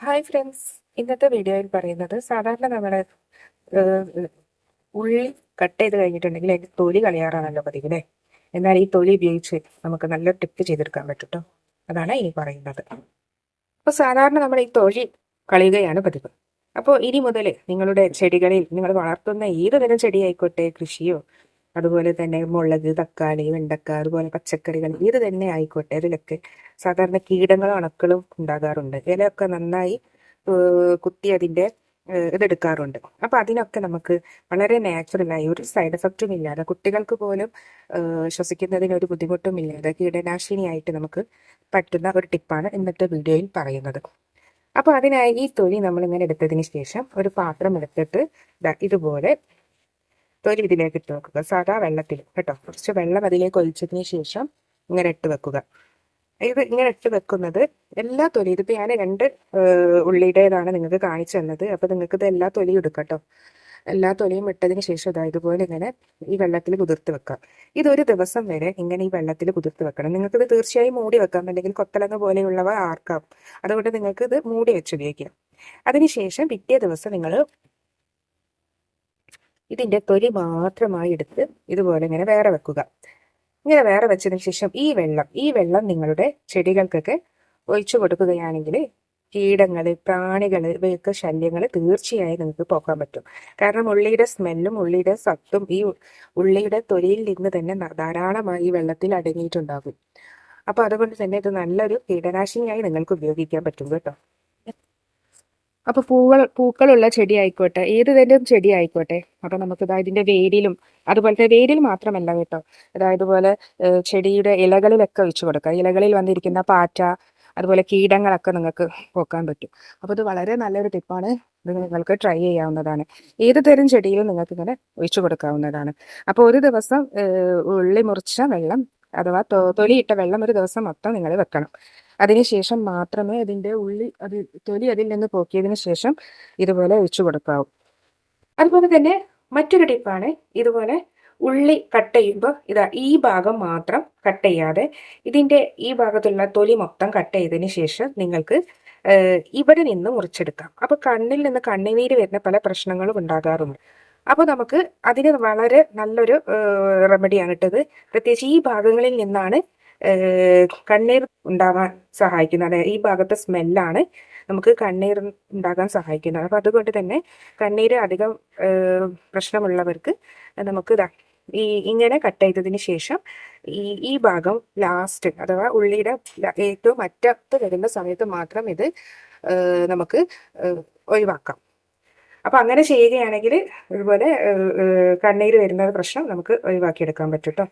Hi friends ഇന്നത്തെ വീഡിയോയിൽ പറയുന്നത് സാധാരണ നമ്മൾ ഉള്ളി കട്ട് ചെയ്ത് കഴിഞ്ഞിട്ടുണ്ടെങ്കിൽ അതിന്റെ തൊലി കളയാറാണല്ലോ പതിവ് എന്നാൽ ഈ തൊലി ഉപയോഗിച്ച് നമുക്ക് നല്ല ടിപ്പ് ചെയ്തെടുക്കാൻ പറ്റും ട്ടോ അതാണ് ഇനി പറയുന്നത്. അപ്പോൾ സാധാരണ നമ്മൾ ഈ തൊലി കളയുകയാണ് പതിവ്. അപ്പോൾ ഇനി മുതൽ നിങ്ങളുടെ ചെടികളിൽ നിങ്ങൾ വളർത്തുന്ന ഏത് തരം ചെടി ആയിക്കോട്ടെ കൃഷിയോ അതുപോലെ തന്നെ മുളക് തക്കാളി വെണ്ടക്ക അതുപോലെ പച്ചക്കറികൾ ഇത് തന്നെ ആയിക്കോട്ടെ. അതിലൊക്കെ സാധാരണ കീടങ്ങളും അണുക്കളും ഉണ്ടാകാറുണ്ട്. ഇലയൊക്കെ നന്നായി കുത്തി അതിന്റെ ഇതെടുക്കാറുണ്ട്. അപ്പൊ അതിനൊക്കെ നമുക്ക് വളരെ നാച്ചുറലായി ഒരു സൈഡ് എഫക്റ്റും ഇല്ലാതെ കുട്ടികൾക്ക് പോലും ശ്വസിക്കുന്നതിന് ഒരു ബുദ്ധിമുട്ടും ഇല്ലാതെ കീടനാശിനിയായിട്ട് നമുക്ക് പറ്റുന്ന ഒരു ടിപ്പാണ് ഇന്നത്തെ വീഡിയോയിൽ പറയുന്നത്. അപ്പൊ അതിനായി ഈ തൊലി നമ്മൾ ഇങ്ങനെ എടുത്തതിന് ശേഷം ഒരു പാത്രം എടുത്തിട്ട് ഇതുപോലെ തൊലി ഇതിലേക്ക് ഇട്ട് വെക്കുക. സാധാ വെള്ളത്തിൽ കേട്ടോ. കുറച്ച് വെള്ളം അതിലേക്ക് ഒഴിച്ചതിന് ശേഷം ഇങ്ങനെ ഇട്ട് വെക്കുക. ഇത് ഇങ്ങനെ ഇട്ട് വെക്കുന്നത് എല്ലാ തൊലി ഇതിപ്പോ ഞാൻ രണ്ട് ഉള്ളിയുടേതാണ് നിങ്ങൾക്ക് കാണിച്ചു തന്നത്. അപ്പൊ നിങ്ങൾക്ക് ഇത് എല്ലാ തൊലിയും എടുക്കട്ടോ എല്ലാ തൊലിയും ഇട്ടതിന് ശേഷം ഇതാ ഇതുപോലെ ഇങ്ങനെ ഈ വെള്ളത്തിൽ കുതിർത്ത് വെക്കാം ഇതൊരു ദിവസം വരെ ഇങ്ങനെ ഈ വെള്ളത്തിൽ കുതിർത്ത് വെക്കണം. നിങ്ങൾക്ക് ഇത് തീർച്ചയായും മൂടി വെക്കാം. അല്ലെങ്കിൽ കൊത്തലങ്ങ പോലെയുള്ളവ ആർക്കാം. അതുകൊണ്ട് നിങ്ങൾക്ക് ഇത് മൂടി വെച്ച് ഉപയോഗിക്കാം. അതിനുശേഷം പിറ്റേ ദിവസം നിങ്ങൾ ഇതിന്റെ തൊലി മാത്രമായി എടുത്ത് ഇതുപോലെ ഇങ്ങനെ വേറെ വെക്കുക. ഇങ്ങനെ വേറെ വെച്ചതിന് ശേഷം ഈ വെള്ളം ഈ വെള്ളം നിങ്ങളുടെ ചെടികൾക്കൊക്കെ ഒഴിച്ചു കൊടുക്കുകയാണെങ്കിൽ കീടങ്ങൾ പ്രാണികൾ ഇവയൊക്കെ ശല്യങ്ങൾ തീർച്ചയായും നിങ്ങൾക്ക് പോകാൻ പറ്റും. കാരണം ഉള്ളിയുടെ സ്മെല്ലും ഉള്ളിയുടെ സത്തും ഈ ഉള്ളിയുടെ തൊലിയിൽ നിന്ന് തന്നെ ധാരാളമായി ഈ വെള്ളത്തിൽ അടങ്ങിയിട്ടുണ്ടാകും. അപ്പൊ അതുകൊണ്ട് തന്നെ ഇത് നല്ലൊരു കീടനാശിനിയായി നിങ്ങൾക്ക് ഉപയോഗിക്കാൻ പറ്റും കേട്ടോ. അപ്പൊ പൂക്കൾ പൂക്കളുള്ള ചെടി ആയിക്കോട്ടെ ഏത് തരം ചെടി ആയിക്കോട്ടെ അപ്പൊ നമുക്ക് ഇതാ ഇതിന്റെ വേരിലും അതുപോലത്തെ വേരിൽ മാത്രമല്ല കേട്ടോ. അതായത് പോലെ ചെടിയുടെ ഇലകളിലൊക്കെ ഒഴിച്ചു കൊടുക്കുക ഇലകളിൽ വന്നിരിക്കുന്ന പാറ്റ അതുപോലെ കീടങ്ങളൊക്കെ നിങ്ങൾക്ക് പോക്കാൻ പറ്റും. അപ്പൊ ഇത് വളരെ നല്ലൊരു ടിപ്പാണ്. ഇത് നിങ്ങൾക്ക് ട്രൈ ചെയ്യാവുന്നതാണ്. ഏത് തരം ചെടിയിലും നിങ്ങൾക്ക് ഇങ്ങനെ ഒഴിച്ചു കൊടുക്കാവുന്നതാണ്. അപ്പോൾ ഒരു ദിവസം ഉള്ളി മുറിച്ച വെള്ളം അഥവാ തൊലി തൊലിയിട്ട വെള്ളം ഒരു ദിവസം മൊത്തം നിങ്ങൾ വെക്കണം. അതിനുശേഷം മാത്രമേ അതിന്റെ ഉള്ളി അത് തൊലി അതിൽ നിന്ന് പോക്കിയതിന് ശേഷം ഇതുപോലെ ഒഴിച്ചു കൊടുക്കാവൂ. അതുപോലെ തന്നെ മറ്റൊരു ടിപ്പാണ് ഇതുപോലെ ഉള്ളി കട്ട് ചെയ്യുമ്പോൾ ഇതാ ഈ ഭാഗം മാത്രം കട്ട് ചെയ്യാതെ ഇതിന്റെ ഈ ഭാഗത്തുള്ള തൊലി മൊത്തം കട്ട് ചെയ്തതിന് ശേഷം നിങ്ങൾക്ക് ഇവിടെ നിന്ന് മുറിച്ചെടുക്കാം. അപ്പൊ കണ്ണിൽ നിന്ന് കണ്ണുനീര് വരുന്ന പല പ്രശ്നങ്ങളും ഉണ്ടാകാറുണ്ട്. അപ്പൊ നമുക്ക് അതിന് വളരെ നല്ലൊരു റെമഡിയാണ് ഇട്ടത്. പ്രത്യേകിച്ച് ഈ ഭാഗങ്ങളിൽ നിന്നാണ് കണ്ണീർ ഉണ്ടാവാൻ സഹായിക്കുന്നത്. അതായത് ഈ ഭാഗത്തെ സ്മെല്ലാണ് നമുക്ക് കണ്ണീർ ഉണ്ടാകാൻ സഹായിക്കുന്നത്. അപ്പം അതുകൊണ്ട് തന്നെ കണ്ണീര് അധികം പ്രശ്നമുള്ളവർക്ക് നമുക്ക് ഈ ഇങ്ങനെ കട്ട് ചെയ്തതിന് ശേഷം ഈ ഈ ഭാഗം ലാസ്റ്റ് അഥവാ ഉള്ളിയുടെ ഏറ്റവും അറ്റത്ത് വരുന്ന സമയത്ത് മാത്രം ഇത് നമുക്ക് ഒഴിവാക്കാം. അപ്പൊ അങ്ങനെ ചെയ്യുകയാണെങ്കിൽ ഇതുപോലെ കണ്ണീര് വരുന്ന പ്രശ്നം നമുക്ക് ഒഴിവാക്കിയെടുക്കാൻ പറ്റും കേട്ടോ